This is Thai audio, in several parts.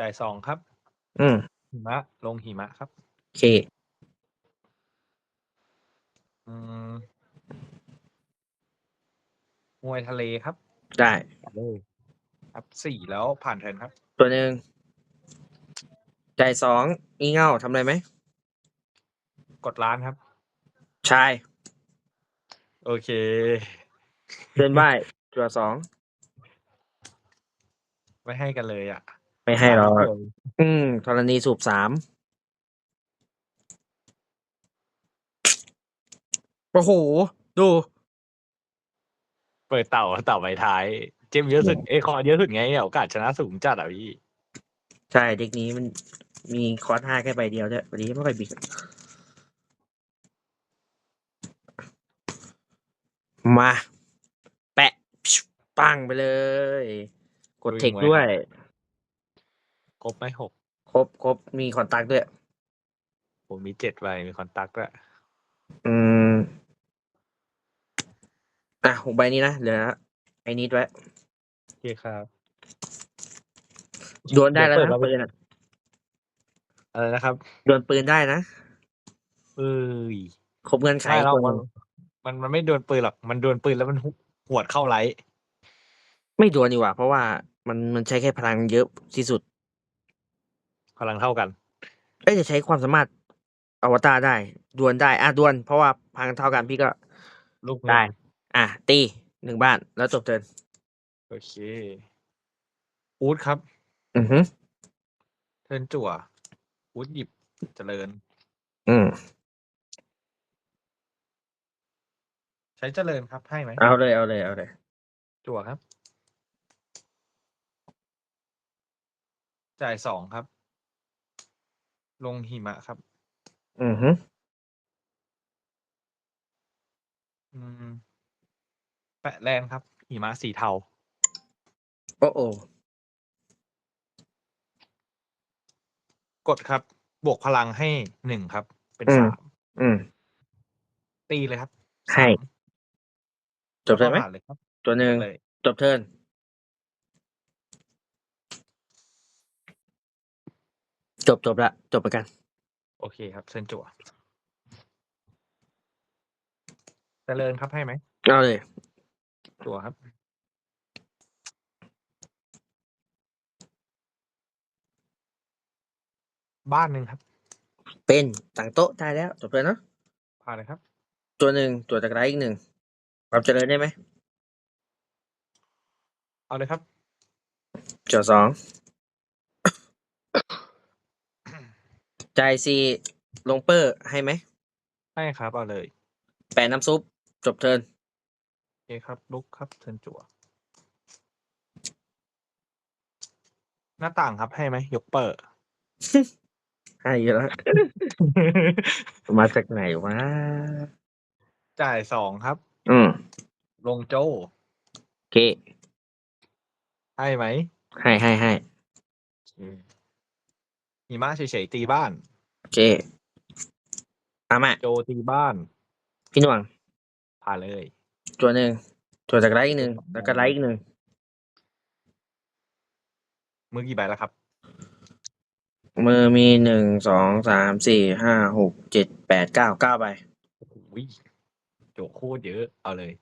จ่ายสองครับ อืมหิมะ ลงหิมะครับ โอเค อืมมวยทะเลครับได้ เลยครับสี่แล้วผ่านเทิร์นครับ ตัวหนึ่งจ่ายสองอีเง่าทำอะไรไหม กดล้านครับ ชาย โอเค เดินบ่ายตัวสอง ไม่ให้กันเลยอะ ไม่ให้หรอกผ่านเลยอืมธรณีสูบสาม โอ้โห ดู เปิดเต่าเต่าใบท้าย เจมเยอะสุดเอยคอร์เยอะสุดไงโอกาสชนะสูงจัดอะพี่ ใช่เด็กนี้มันมีคอร์สห้าแค่ใบเดียวด้วยวันนี้ไม่ค่อยบิดมา แปะพิวปังไปเลย กดเทคด้วย ครบไหมหกครบครบมีคอนตักด้วย ผมมีเจ็ดใบมีคอนตักด้วยอืม อะหกใบนี้นะเหลือไอ้นี้ไว้โอเคครับโดนได้แล้วเปินะมาปืนอะอะไรนะครับโดนปืนได้นะเอ้ยครบเงินไขใช่เราคนมันมันมันไม่โดนปืนหรอก มันโดนปืนแล้วมันหุหวดเข้าไลท์ไม่โดนดีกว่า เพราะว่ามันมันใช้แค่พลังเยอะที่สุด พลังเท่ากัน เอ้ยจะใช้ความสามารถอวตารได้ดวลได้อะดวลเพราะว่าพลังเท่ากันพี่ก็ลูกหนึ่งได้ อะตีหนึ่งบ้านแล้วจบเทิร์นโอเค อูดครับ อือฮึเทิร์นจั่วอูดหยิบเจริญ อืมใช้เจริญครับให้ไหมเอาเลยเอาเลยเอาเลยจั่วครับ จ่ายสองครับ ลงหิมะครับ อือฮึอืมแปะแลนครับ หิมะสีเทา โอ้โอ้กดครับ บวกพลังให้หนึ่งครับ เป็นอืม สามอืม ตีเลยครับให้ สามจบเทิร์นไหม ผ่านเลยครับ ตัวหนึ่งเลย จบเทิร์น จบจบละ จบไปกัน โอเคครับเชิญจั่วเจริญครับให้ไหมเอาเลย จั่วครับ บ้านหนึ่งครับเป็นต่างโต๊ะได้แล้ว จบเลยเนาะผ่านเลยครับ ตัวหนึ่งตัวจากไรอีกหนึ่งความเจริญได้ไหมเอาเลยครับจอสอง ใจายซีลงเปอร์ให้ไหมให้ครับเอาเลยแปะน้ำซุป จบเทิร์นโอเคครับลุกครับเชิญจั่วหน้าต่างครับให้ไหมยกเปิด ให้เยอะแล้ว มาจากไหนวะ จ่ายสองครับ อืมลงโจโอเค ให้ไหมให้ให้ให้ โอเค หิมะเฉยๆตีบ้าน โอเคตามมาโจตีบ้าน พี่หน่วงผ่านเลยตัวหนึ่งตัวจากไรอีกหนึ่งแล้วก็ไรอีกหนึ่งมือกี่ใบแล้วครับ มือมีหนึ่งสองสามสี่ห้าหกเจ็ดแปดเก้าเก้าใบโอ้โหโจโคตรเยอะ เอาเลย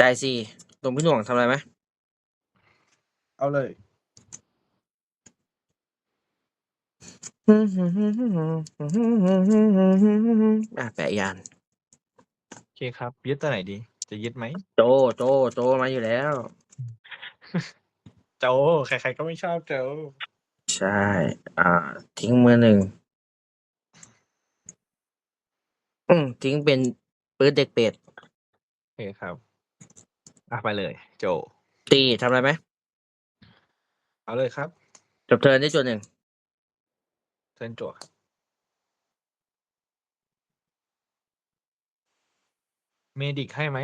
จายซีลงพี่หน่วงทำอะไรไหมเอาเลย อะแปะยาน โอเคครับ ยึดตัวไหนดี จะยึดไหม โจ โจ โจมาอยู่แล้ว โจ ใครๆก็ไม่ชอบโจ ใช่ อ่า ทิ้งมือหนึ่ง อืมทิ้งเป็นปืนเด็กเป็ด โอเคครับ อะไปเลย โจ ตีทำอะไรไหมเอาเลยครับ จบเทิร์นได้จุดหนึ่งเชิญโจครับ เมดิกให้ไหม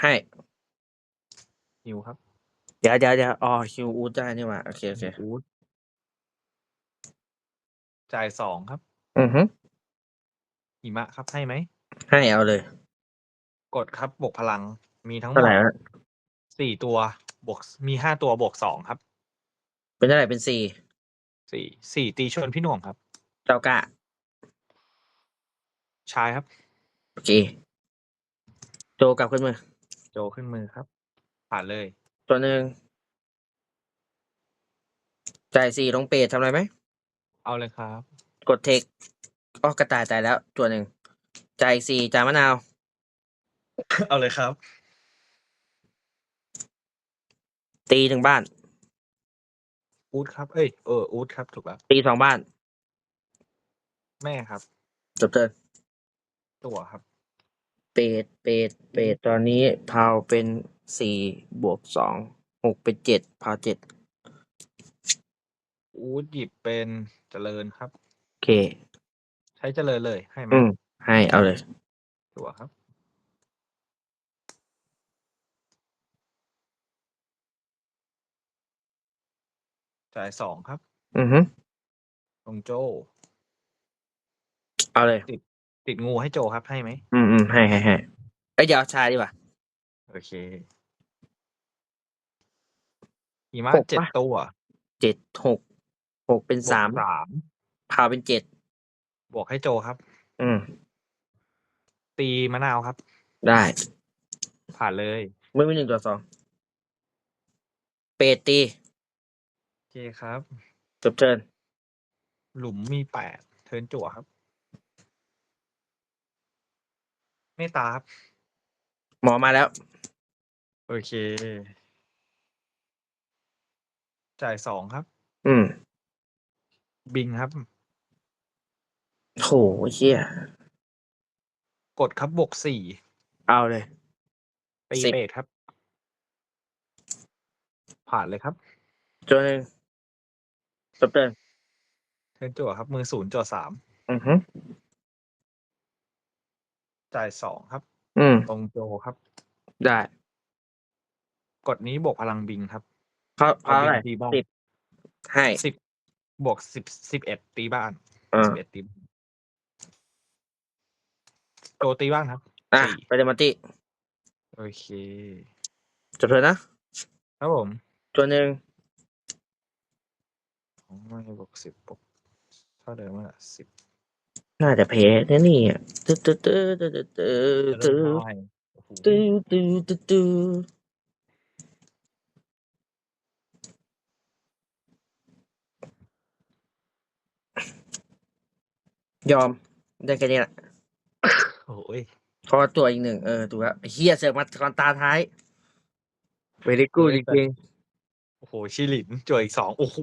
ให้ฮิวครับโอเคดี๋ยวเดี๋ยวเดี๋ยวอ๋อคิวอูดได้นี่หว่าโอเคโอเคอูดจ่ายสองครับอือฮึหิมะครับให้ไหมให้เอาเลย กดครับบวกพลัง มีทั้งหมเท่าดไหร่วะสี่ตัวบวกมีห้าตัวบวกสองครับเป็นเท่าไหร่เป็นสี่สี่สี่ตีชนพี่หน่วงครับ เจ้ากะชายครับ โอเคโจกลับขึ้นมือโจขึ้นมือครับ ผ่านเลย ตัวหนึ่งจ่ายสี่ลงเปรตทำอะไรไหม เอาเลยครับ กดเทคอ๋อกระต่ายตายแล้ว ตัวหนึ่งจ่ายสี่จ่ายมะนาว เอาเลยครับ ตีหนึ่งบ้าน อูดครับ เอ้ย เออ อูดครับ ถูกแล้ว ตีสองบ้าน แม่ครับ จบเทิร์นตัวครับ เปรตเปรตเปรตตอนนี้พาวเป็นสี่บวกสองหกเป็นเจ็ดพาวเจ็ดอูดหยิบเป็นเจริญครับ โอเค ใช้เจริญเลย ให้ไหมอืมให้เอาเลย ตัวครับ จ่ายสองครับ อือฮึลงโจเอาเลย ติดงูให้โจครับให้ไหม อืมอืมให้ให้ให้เอ้ยเดี๋ยวเอาชายดีกว่า โอเคหิมะหกปะ เจ็ดตัวเจ็ดหกหกเป็นสามบวกสามพาวเป็นเจ็ดบวกให้โจครับ อืม ตีมะนาวครับ ได้ผ่านเลย ไม่มีหนึ่งตัวสองเปรตตีโอ เคครับ จบเทิร์นหลุมมีแปดเทิร์นจั่วครับเมตตาครับ หมอมาแล้ว โอเค จ่ายสองครับ อืมบิงครับ โหเชี่ยกดครับบวกสี่เอาเลย ตีสิบเบสครับ ผ่านเลยครับตัวหนึ่ง จบเทิร์นเทิร์นจั่วครับมือศูนย์จั่วสามอือฮึจ่ายสองครับ อืม ตรงโจครับ ได้กดนี้บวกพลังบิงครับเพราะเพราะบิอะไร ตีบ้านสิบ ให้สิบบวกสิบสิบเอ็ดตีบ้านอ่าสิบเอ็ดตีบ้านโจตีบ้านครับ อะสี่ ไปเดมาติโอเคจบเทิร์นนะครับผม ตัวหนึ่งของ ไม่บวกสิบบวกเท่าเดิมอะสิบน่าจะแพ้แน่นี่อะตื้อตื้อตื้อตื้อตื้อจะตื้เริ่อมได้โอ้โหตื้อตื้อตื้อตื้ออยอมได้แค่นี้แหละโอ้ยเพราะว่าตัวอีกหนึ่งเออถูกแล้วไอ้เฮียเสือกมาตอนตาท้ายเวลิกูจริงโอ้โหชิลินจ่วยอีกสองโอ้โห